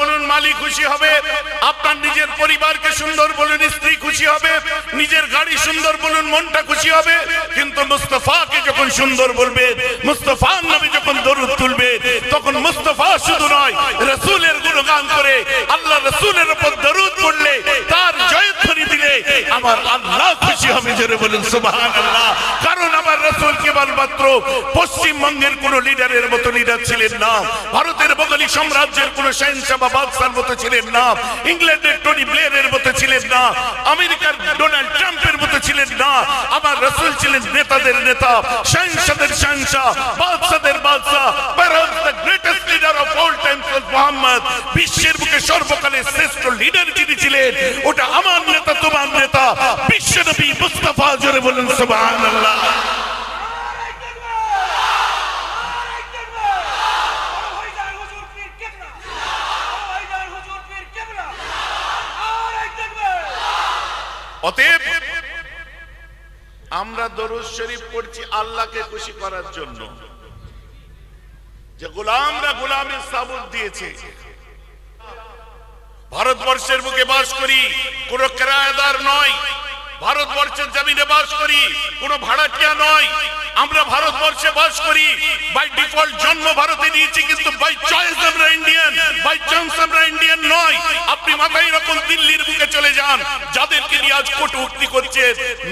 বলুন মালিক খুশি হবে, আপনার নিজের পরিবারকে সুন্দর বলুন, স্ত্রী খুশি হবে, নিজের গাড়ি সুন্দর বলুন, মনটা খুশি হবে। কিন্তু মুস্তফাকে যখন সুন্দর বলবে, মুস্তফার নামে যখন দরুদ তুলবে, তখন মুস্তফা শুধু নয়, রসুলের গুণগান করে, আল্লাহ রসুলের উপর দরুদ পড়লে, তার জয়ধ্বনি দিলে আমার আল্লাহ খুশি হবে, জোরে বলুন সুবহান আল্লাহ কারণ কেবলমাত্র পশ্চিমবঙ্গের কোন লিডারের মতো লিডার ছিলেন না, ভারতের বগলি সাম্রাজ্যের কোন শাহেনশাহ বাদশার মতো ছিলেন না, ইংল্যান্ডের টনি ব্লেয়ারের মতো ছিলেন না, আমেরিকার ডোনাল্ড ট্রাম্পের মতো ছিলেন না আমার রসুল ছিলেন নেতাদের নেতা শাহেনশাদের শাহেনশাহ বাদশাদের বাদশাহ perhaps the greatest leader of all times was Muhammad, বিশ্বের বুকে সর্বকালের শ্রেষ্ঠ লিডার যিনি ছিলেন, ওটা আমার নেতা, তোমার নেতা বিশ্ব নবী মুস্তাফা, জোরে বলেন, সুবহানাল্লাহ অতএব আমরা দরুদ শরীফ পড়ছি আল্লাহকে খুশি করার জন্য। যে গোলামরা গোলামের সাবুত দিয়েছে। ভারতবর্ষের বুকে বাস করি, কোন কেরায়দার নয়। ভারতবর্ষের জমিনে বাস করি, কোন ভাড়াটিয়া নয়। আমরা ভারতবর্ষে বাস করি বাই ডিফল্ট জন্ম ভারতে নিয়েছি কিন্তু বাই চয়েস আমরা ইন্ডিয়ান বাই চান্স আমরা ইন্ডিয়ান নয়। মাথায় এরকম দিল্লির বুকে চলে যান, যাদেরকে নিয়ে আজ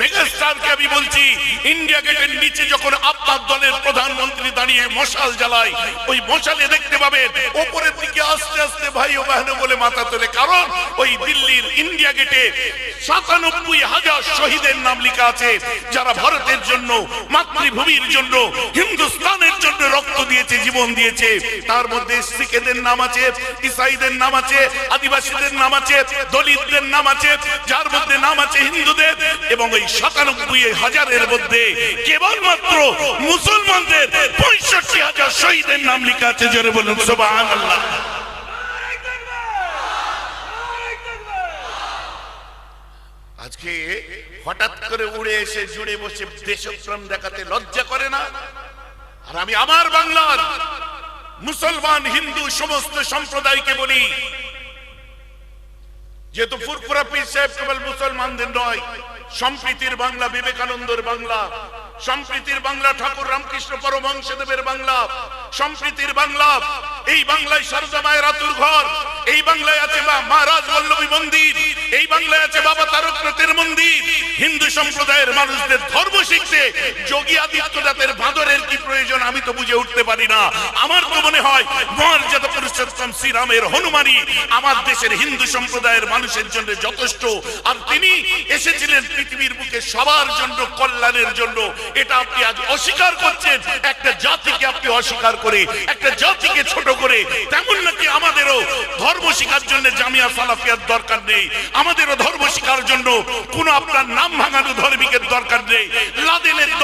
মেগাস্টারকে আমি বলছি, ইন্ডিয়া গেটের নিচে যখন আপনার দলের প্রধানমন্ত্রী দাঁড়িয়ে মশাল জ্বালায়, ওই মশালে দেখতে পাবেন, ওপরের দিকে আস্তে আস্তে ভাই ও বলে মাথা তোলে। কারণ ওই দিল্লির ইন্ডিয়া গেটে সাতানব্বই হাজার শহীদের নাম লেখা আছে, যারা ভারতের জন্য, মাতৃভূমির জন্য, হিন্দুস্তানের জন্য রক্ত দিয়েছে, জীবন দিয়েছে। তার মধ্যে শিখেদের নাম আছে, ইসাইদের নাম আছে, আদিবাসীদের নাম আছে, দলিতদের নাম আছে, যার মধ্যে নাম আছে হিন্দুদের, এবং ওই সাতানব্বই হাজারের মধ্যে কেবলমাত্র মুসলমানদের পঁয়ষট্টি হাজার শহীদের নাম লেখা আছে, জোরে বলুন আল্লাহ আজকে হঠাৎ করে উড়ে এসে জুড়ে বসে দেশপ্রেম দেখাতে লজ্জা করে না? আর আমি আমার বাংলার মুসলমান, হিন্দু, সমস্ত সম্প্রদায়কে বলি যেহেতু ফুরফুরা পীর সাহেব কেবল মুসলমানদের নয়, সম্প্রীতির বাংলা, বিবেকানন্দের বাংলা, সম্প্রীতির বাংলা, ঠাকুর রামকৃষ্ণ পরমহংসদেবের বাংলা সম্প্রীতির বাংলা। এই বাংলায় সারদা মায়ের আতুর ঘর। এই বাংলায় আছে মহারাজ বল্লভী মন্দির। এই বাংলায় আছে বাবা তারকনাথের মন্দির। হিন্দু সম্প্রদায়ের মানুষদের ধর্ম শিখতে যোগী আদিত্যনাথের ভাদরের কি প্রয়োজন আমি তো বুঝে উঠতে পারি না। আমার তো মনে হয় মর্যাদা পুরুষোত্তম শ্রীরামের হনুমানই আমার দেশের হিন্দু সম্প্রদায়ের মানুষের জন্য যথেষ্ট। আর তিনি এসেছিলেন পৃথিবীর বুকে সবার জন্য, কল্যাণের জন্য। এটা আপনি আজ অস্বীকার করছেন। একটা জাতিকে আপনি অস্বীকার করে, একটা জাতিকে ছোট করে, তেমন নাকি আমাদেরও ধর্ম জন্য জামিয়া সালাফিয়ার দরকার নেই। আমাদেরও ধর্ম জন্য আপনার নাম ভাঙানো ধর্মিকের দরকার নেই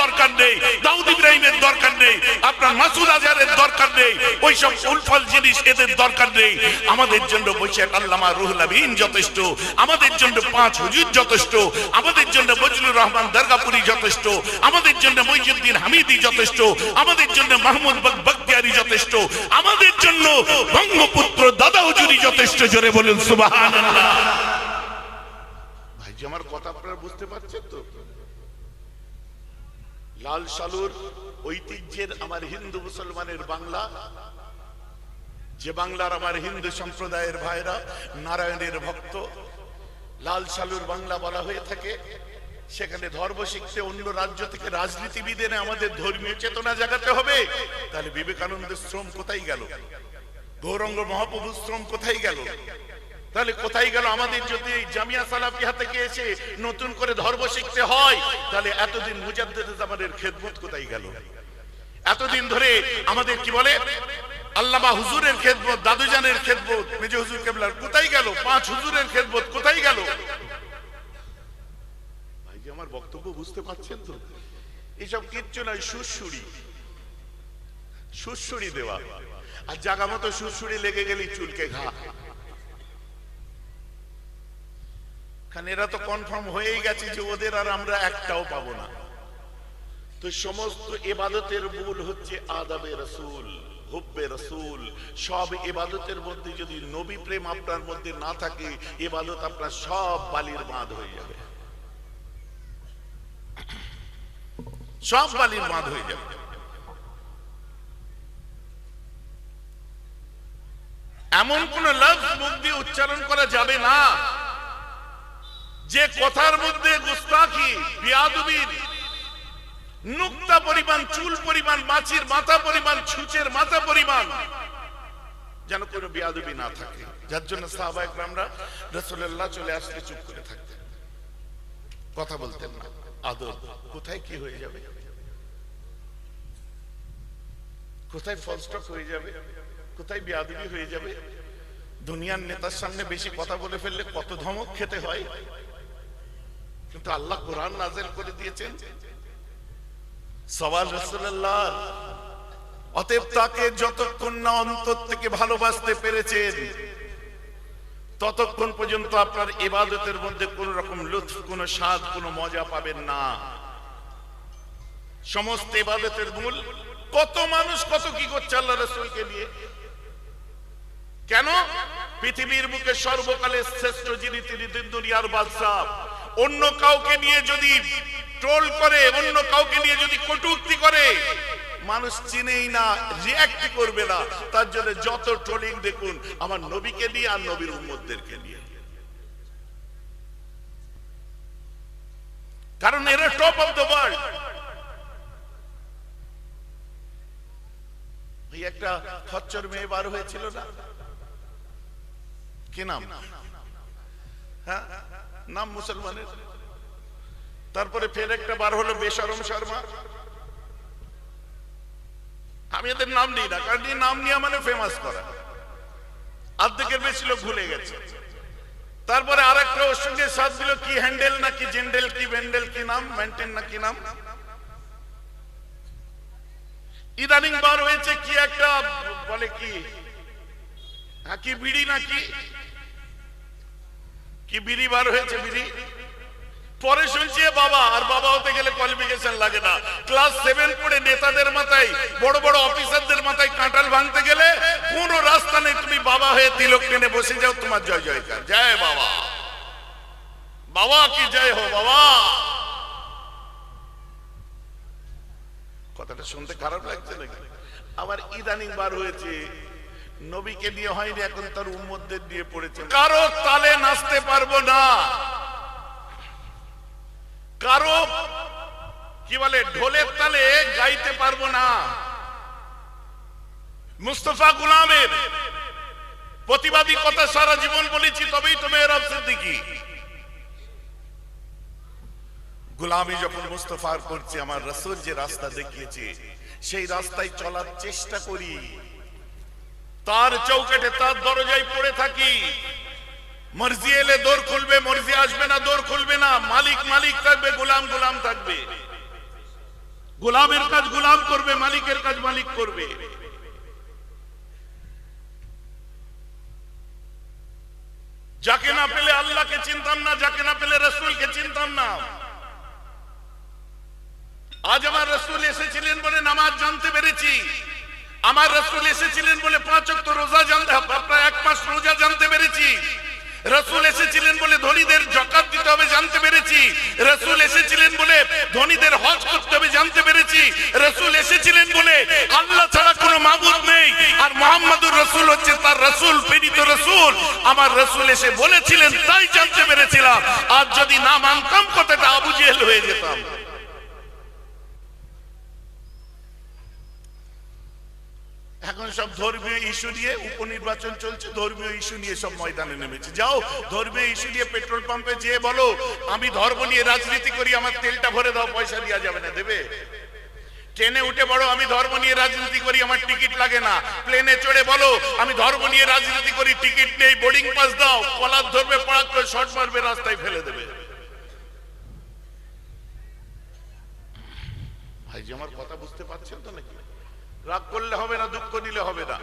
দরকার নেই, দাউদ ইব্রাহিমের দরকার নেই, আপনার মাসুদ আজহারের দরকার নেই ওই সব উলফল জিনিস এদের দরকার নেই। আমাদের জন্য বৈশাখ আল্লামা রুহুল যথেষ্ট, আমাদের জন্য পাঁচ হুজুর যথেষ্ট, আমাদের জন্য বজলুর রহমান দরগাপুরি যথেষ্ট, আমাদের জন্য মইজুদ্দিন হামিদি যথেষ্ট, আমাদের জন্য মাহমুদ বক বখতিয়ারি যথেষ্ট। আমাদের জন্য বঙ্গপুত্র দাদা হুজুরি যথেষ্ট, জোরে বলুন, সুবহানাল্লাহ। ভাইজি, আমার কথা আপনারা বুঝতে পারছেন তো? লাল সালুর ঐতিহ্যের আমার হিন্দু মুসলমানের বাংলা, যে বাংলার আমার হিন্দু সম্প্রদায়ের ভাইরা নারায়ণের ভক্ত, লাল সালুর বাংলা বলা হয়ে থাকে। সেখানে ধর্ম শিখতে অন্য রাজ্য থেকে রাজনীতিবিদ এনে আমাদের ধর্মীয় চেতনা জাগাতে হবে। তাহলে বিবেকানন্দের শ্রম কোথায় গেল? গৌরঙ্গ মহাপ্রভু শ্রম কোথায় গেল? তাহলে কোথায় গেল আমাদের যদি জামিয়া সালাফি হাতে এসে নতুন করে ধর্ম শিখতে হয়, তাহলে এতদিন মুজাদ্দেদ জামানের খেদমত কোথায় গেল? এতদিন ধরে আমাদের কি বলে? আল্লামা হুজুরের খেদমত, দাদুজানের খেদমত, মেজে হুজুর কেবলার কোথায় গেল? পাঁচ হুজুরের খেদমত কোথায় গেল ভাই যে আমার বক্তব্য বুঝতে পারছেন তো? এইসব কিচ্ছু নয়, সুরসুরি। সুরসুরি দেওয়া। আর জাগা মতো সুরসুরি লেগে গেলেই চুলকে ঘা। কারণ এরা তো কনফার্ম হয়েই গেছে যে ওদের আর আমরা একটাও পাবো না। তো সমস্ত এবাদতের মূল হচ্ছে আদাবে রসুল, হুব্বে রসুল। সব ইবাদতের মধ্যে যদি নবী প্রেম আপনার মধ্যে না থাকে ইবাদত আপনার সব বালির বাঁধ হয়ে যাবে। সব বালির বাঁধ হয়ে যাবে। এমন কোন লফজ মুখ দিয়ে উচ্চারণ করা যাবে না। যে কথার মধ্যে গুস্তাখি, বিয়াদুবির, নুক্তা পরিমাণ, চুল পরিমাণ, মাছির মাথা পরিমাণ, ছুচের মাথা পরিমাণ যেন কোনো বিয়াদুবি না থাকে। যার জন্য সাহাবা একরামরা রসুল্লাহ চলে আসলে চুপ করে থাকতেন। কথা বলতেন না। আদর। কোথায় কি হয়ে যাবে? কোথায় ফলস্টক হয়ে যাবে? কোথায় বিয়াদবি হয়ে যাবে? দুনিয়ার নেতার সামনে বেশি কথা বলে ফেললে কত ধমক খেতে হয়? কিন্তু আল্লাহ কোরআন নাজেল করে দিয়েছেন। সওয়াল রসুল্লাহ অতএব তাকে যতক্ষণ না অন্তর থেকে ভালোবাসতে পেরেছেন ততক্ষণ পর্যন্ত আপনার ইবাদতের মধ্যে কোন রকম লুৎফ, কোন স্বাদ, কোন মজা পাবেন না। সমস্ত ইবাদতের মূল, কত মানুষ কত কি করছে আল্লাহ রসুলকে নিয়ে? কেন? পৃথিবীর মুখে সর্বকালের শ্রেষ্ঠ যিনি তিনি দিন দুনিয়ার বাদশাহ। অন্য কাউকে নিয়ে যদি ট্রোল করে, অন্য কাউকে নিয়ে যদি কটূক্তি করে মানুষ চিনেই না রিয়াক্ট করবে না। তার জন্য যত ট্রোলিং দেখুন, আমার নবীকে নিয়ে আর নবীর উম্মতদেরকে নিয়ে। কারণ এরা টপ অফ দ্য ওয়ার্ল্ড একটা খচ্চর মেয়ে বার হয়েছিল না? কি নাম? হ্যাঁ? নাম মুসলমানের। তারপরে ফের একটা বার হলো বেশরম শর্মা। আমি এদের নাম নিই না, কারণ নাম নিয়ে মানে ফেমাস করা। অর্ধেকের বেশি লোক ভুলে গেছে। তারপরে আর একটা ওর সঙ্গে সাথ দিল, কি হ্যান্ডেল না কি জেন্ডেল কি ভেন্ডেল কি নাম মেন্টেন না কি নাম? ইদানিং বার হয়েছে কি একটা, বলে কি হ্যাঁ কি বিড়ি নাকি কি বিড়ি বার হয়েছে বিড়ি? পরে শুনছি, বাবা, আর বাবা হতে গেলে কোয়ালিফিকেশন লাগে না। ক্লাস সেভেন পড়ে নেতাদের মাথায়, বড় বড় অফিসারদের মাথায় কাঁটাল ভাঙতে গেলে কোন রাস্তা নেই। তুমি বাবা হয়ে তিলক টেনে বসে যাও, তোমার জয় জয়কার। জয় বাবা। বাবা কি জয় হো, বাবা। কথাটা শুনতে খারাপ লাগছে নাকি? আবার ইদানিং বার হয়েছে। নবীকে নিয়ে হয়নি, এখন তার উম্মতদের দিয়ে পড়েছে। কারও তালে নাচতে পারব না। কারও, কি বলে, ঢোলের তালে গাইতে পারব না। মুস্তফা গুলামের প্রতিবাদী কথা সারা জীবন বলেছি, তবেই তো মেয়ের সিদ্দিকি। গোলামি যখন মুস্তফার করছে, আমার রসুল যে রাস্তা দেখিয়েছে, সেই রাস্তায় চলার চেষ্টা করি। তার চৌকাটে তার দরজায় পড়ে থাকি। মর্জি এলে দোর খুলবে, মর্জি আসবে না, দোর খুলবে না। মালিক মালিক থাকবে, গোলাম গোলাম থাকবে। গোলামের কাজ গোলাম করবে, মালিকের কাজ মালিক করবে। যাকে না পেলে আল্লাহকে চিনতাম না, যাকে না পেলে রসুলকে চিনতাম না। আজ আমার রসুল এসেছিলেন বলে নামাজ জানতে পেরেছি। আমার রসুল এসেছিলেন বলে পাঁচ অক্ট রোজা জানতে, আপনার এক মাস রোজা জানতে পেরেছি। রসুল এসেছিলেন বলে ধনীদের জকাত দিতে হবে জানতে পেরেছি। রসুল এসেছিলেন বলে ধনীদের হজ করতে হবে জানতে পেরেছি। রসুল এসেছিলেন বলে আল্লাহ ছাড়া কোনো মাবুদ নেই। আর মোহাম্মদুর রসুল হচ্ছে তার রসুল, প্রেরিত রসুল। আমার রসুল এসে বলেছিলেন, তাই জানতে পেরেছিলাম। আর যদি না মানতাম, কথাটা আবু জেহেল হয়ে যেতাম এখন সব ধর্মীয় ইস্যু নিয়ে উপনির্বাচন চলছে, ধর্মীয় ইস্যু নিয়ে সব ময়দানে নেমেছে। যাও, ধর্মীয় ইস্যু নিয়ে পেট্রোল পাম্পে যেয়ে বলো, আমি ধর্ম নিয়ে রাজনীতি করি, আমার তেলটা ভরে দাও, পয়সা দেওয়া যাবে না, দেবে? ট্রেনে উঠে বড় আমি ধর্ম নিয়ে রাজনীতি করি, আমার টিকিট লাগে না। প্লেনে চড়ে বলো, আমি ধর্ম নিয়ে রাজনীতি করি, টিকিট নেই, বোর্ডিং পাস দাও, কলার ধরবে, পড়াক, করে শর্ট মারবে, রাস্তায় ফেলে দেবে। ভাই আমার কথা বুঝতে পারছেন তো নাকি? রাগ করলে হবে না দুঃখ নিলে হবে না।